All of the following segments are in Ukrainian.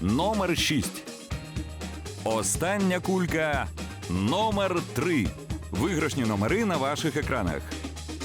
Номер 6. Остання кулька номер 3. Виграшні номери на ваших екранах.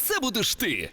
це будеш ти.